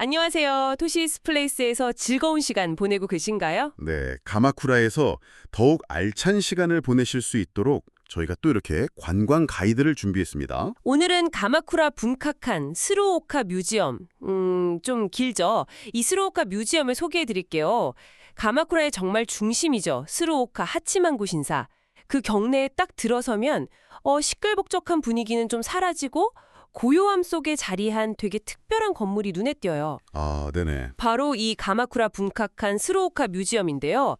안녕하세요. 토시스 플레이스에서 즐거운 시간 보내고 계신가요? 네, 가마쿠라에서 더욱 알찬 시간을 보내실 수 있도록 저희가 또 이렇게 관광 가이드를 준비했습니다. 오늘은 가마쿠라 분카칸 스루오카 뮤지엄. 음, 좀 길죠. 이 스루오카 뮤지엄을 소개해 드릴게요. 가마쿠라의 정말 중심이죠. 스루오카 하치만구 신사. 그 경내에 딱 들어서면 어, 시끌벅적한 분위기는 좀 사라지고 고요함 속에 자리한 되게 특별한 건물이 눈에 띄어요. 아, 네네. 바로 이 가마쿠라 분카칸 스루오카 뮤지엄인데요.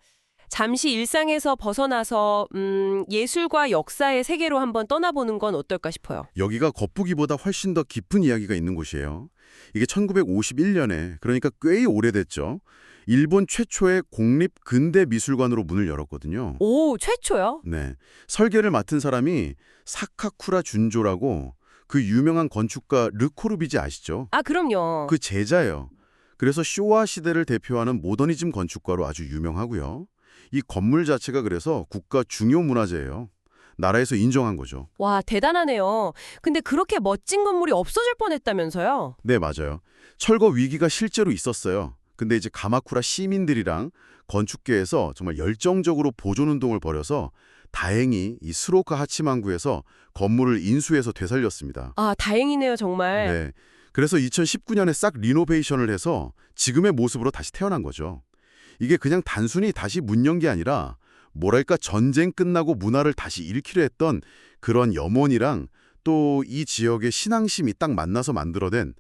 잠시 일상에서 벗어나서 음, 예술과 역사의 세계로 한번 떠나보는 건 어떨까 싶어요. 여기가 겉보기보다 훨씬 더 깊은 이야기가 있는 곳이에요. 이게 1951년에, 그러니까 꽤 오래됐죠. 일본 최초의 공립 근대 미술관으로 문을 열었거든요. 오, 최초요? 네. 설계를 맡은 사람이 사카쿠라 준조라고 그 유명한 건축가 르코르비지 아시죠? 아, 그럼요. 그 제자예요. 그래서 쇼와 시대를 대표하는 모더니즘 건축가로 아주 유명하고요. 이 건물 자체가 그래서 국가 중요 문화재예요. 나라에서 인정한 거죠. 와, 대단하네요. 근데 그렇게 멋진 건물이 없어질 뻔했다면서요? 네, 맞아요. 철거 위기가 실제로 있었어요. 근데 이제 가마쿠라 시민들이랑 건축계에서 정말 열정적으로 보존 운동을 벌여서 다행히 이 스로카 하치만구에서 건물을 인수해서 되살렸습니다. 아, 다행이네요, 정말. 네. 그래서 2019년에 싹 리노베이션을 해서 지금의 모습으로 다시 태어난 거죠. 이게 그냥 단순히 다시 문 연 게 아니라 뭐랄까 전쟁 끝나고 문화를 다시 일으키려 했던 그런 염원이랑 또 이 지역의 신앙심이 딱 만나서 만들어낸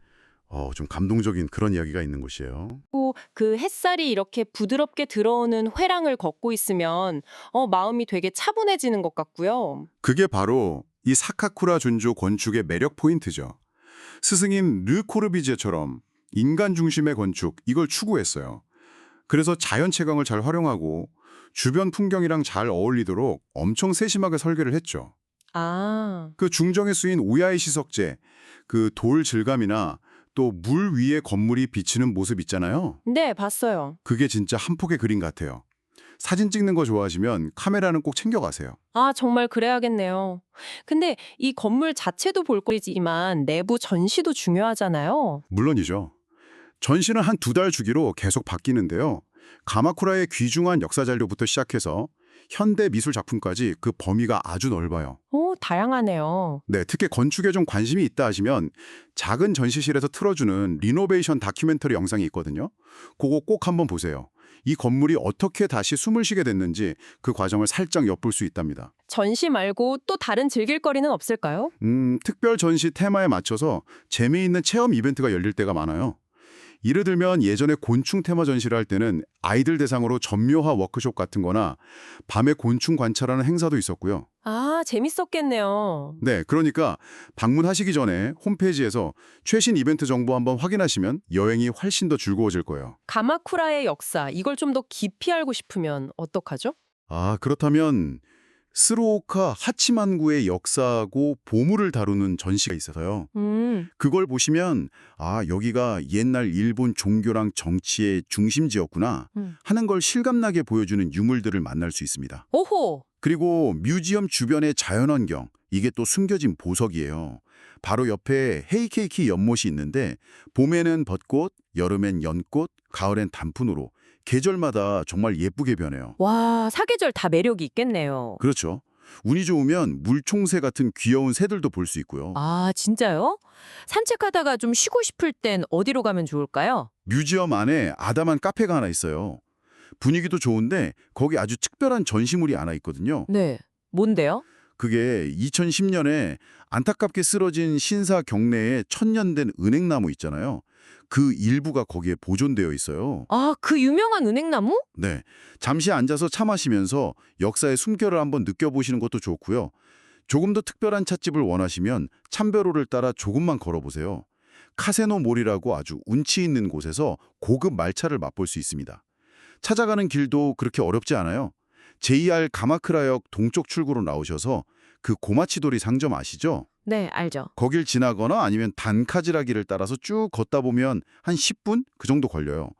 어, 좀 감동적인 그런 이야기가 있는 곳이에요. 고, 그 햇살이 이렇게 부드럽게 들어오는 회랑을 걷고 있으면 어, 마음이 되게 차분해지는 것 같고요. 그게 바로 이 사카쿠라 준조 건축의 매력 포인트죠. 스승인 르 코르비제처럼 인간 중심의 건축 이걸 추구했어요. 그래서 자연 채광을 잘 활용하고 주변 풍경이랑 잘 어울리도록 엄청 세심하게 설계를 했죠. 아, 그 중정에 쓰인 오야의 시석재, 그 돌 질감이나 또 물 위에 건물이 비치는 모습 있잖아요. 네, 봤어요. 그게 진짜 한 폭의 그림 같아요. 사진 찍는 거 좋아하시면 카메라는 꼭 챙겨가세요. 아, 정말 그래야겠네요. 근데 이 건물 자체도 볼거리지만 내부 전시도 중요하잖아요. 물론이죠. 전시는 한 두 달 주기로 계속 바뀌는데요. 가마쿠라의 귀중한 역사 자료부터 시작해서 현대 미술 작품까지 그 범위가 아주 넓어요. 오, 다양하네요. 네, 특히 건축에 좀 관심이 있다 하시면 작은 전시실에서 틀어주는 리노베이션 다큐멘터리 영상이 있거든요. 그거 꼭 한번 보세요. 이 건물이 어떻게 다시 숨을 쉬게 됐는지 그 과정을 살짝 엿볼 수 있답니다. 전시 말고 또 다른 즐길 거리는 없을까요? 음, 특별 전시 테마에 맞춰서 재미있는 체험 이벤트가 열릴 때가 많아요. 예를 들면 예전에 곤충 테마 전시를 할 때는 아이들 대상으로 전묘화 워크숍 같은 거나 밤에 곤충 관찰하는 행사도 있었고요. 아, 재밌었겠네요. 네, 그러니까 방문하시기 전에 홈페이지에서 최신 이벤트 정보 한번 확인하시면 여행이 훨씬 더 즐거워질 거예요. 가마쿠라의 역사, 이걸 좀 더 깊이 알고 싶으면 어떡하죠? 아, 그렇다면 스루오카 하치만구의 역사하고 보물을 다루는 전시가 있어서요. 음, 그걸 보시면 아 여기가 옛날 일본 종교랑 정치의 중심지였구나 음. 하는 걸 실감나게 보여주는 유물들을 만날 수 있습니다. 오호! 그리고 뮤지엄 주변의 자연환경 이게 또 숨겨진 보석이에요. 바로 옆에 헤이케이키 연못이 있는데 봄에는 벚꽃, 여름엔 연꽃, 가을엔 단풍으로 계절마다 정말 예쁘게 변해요. 와, 사계절 다 매력이 있겠네요. 그렇죠. 운이 좋으면 물총새 같은 귀여운 새들도 볼 수 있고요. 아, 진짜요? 산책하다가 좀 쉬고 싶을 땐 어디로 가면 좋을까요? 뮤지엄 안에 아담한 카페가 하나 있어요. 분위기도 좋은데 거기 아주 특별한 전시물이 하나 있거든요. 네. 뭔데요? 그게 2010년에 안타깝게 쓰러진 신사 경내에 천년된 은행나무 있잖아요. 그 일부가 거기에 보존되어 있어요. 아, 그 유명한 은행나무? 네. 잠시 앉아서 차 마시면서 역사의 숨결을 한번 느껴보시는 것도 좋고요. 조금 더 특별한 찻집을 원하시면 참배로를 따라 조금만 걸어보세요. 카세노 몰이라고 아주 운치 있는 곳에서 고급 말차를 맛볼 수 있습니다. 찾아가는 길도 그렇게 어렵지 않아요. JR 가마크라역 동쪽 출구로 나오셔서 그 고마치도리 상점 아시죠? 네, 알죠. 거길 지나거나 아니면 단카지라기를 따라서 쭉 걷다 보면 한 10분 그 정도 걸려요.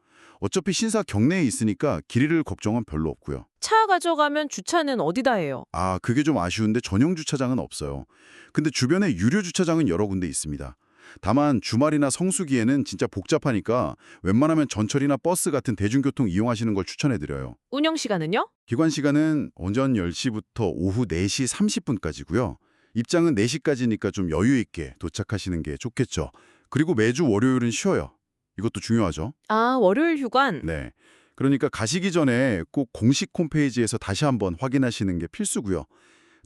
어차피 신사 경내에 있으니까 길 잃을 걱정은 별로 없고요. 차 가져가면 주차는 어디다 해요? 아, 그게 좀 아쉬운데 전용 주차장은 없어요. 근데 주변에 유료 주차장은 여러 군데 있습니다. 다만 주말이나 성수기에는 진짜 복잡하니까 웬만하면 전철이나 버스 같은 대중교통 이용하시는 걸 추천해드려요. 운영 시간은요? 기관 시간은 오전 10시부터 오후 4시 30분까지고요. 입장은 4시까지니까 좀 여유 있게 도착하시는 게 좋겠죠. 그리고 매주 월요일은 쉬어요. 이것도 중요하죠. 아, 월요일 휴관. 네. 그러니까 가시기 전에 꼭 공식 홈페이지에서 다시 한번 확인하시는 게 필수고요.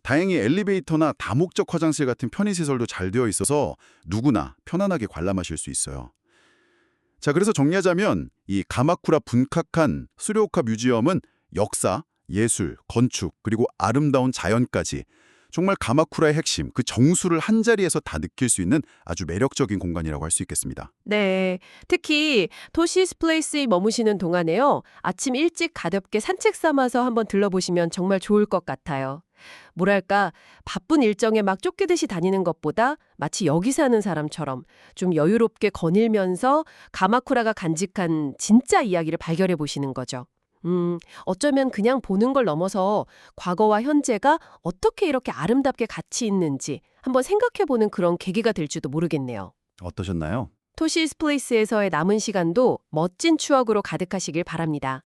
다행히 엘리베이터나 다목적 화장실 같은 편의시설도 잘 되어 있어서 누구나 편안하게 관람하실 수 있어요. 자, 그래서 정리하자면 이 가마쿠라 분카칸 수료오카 뮤지엄은 역사, 예술, 건축, 그리고 아름다운 자연까지 정말 가마쿠라의 핵심, 그 정수를 한자리에서 다 느낄 수 있는 아주 매력적인 공간이라고 할 수 있겠습니다. 네. 특히 토시스 플레이스에 머무시는 동안에요. 아침 일찍 가볍게 산책 삼아서 한번 들러보시면 정말 좋을 것 같아요. 뭐랄까 바쁜 일정에 막 쫓기듯이 다니는 것보다 마치 여기 사는 사람처럼 좀 여유롭게 거닐면서 가마쿠라가 간직한 진짜 이야기를 발견해 보시는 거죠. 음, 어쩌면 그냥 보는 걸 넘어서 과거와 현재가 어떻게 이렇게 아름답게 같이 있는지 한번 생각해 보는 그런 계기가 될지도 모르겠네요. 어떠셨나요? 토시스 플레이스에서의 남은 시간도 멋진 추억으로 가득하시길 바랍니다.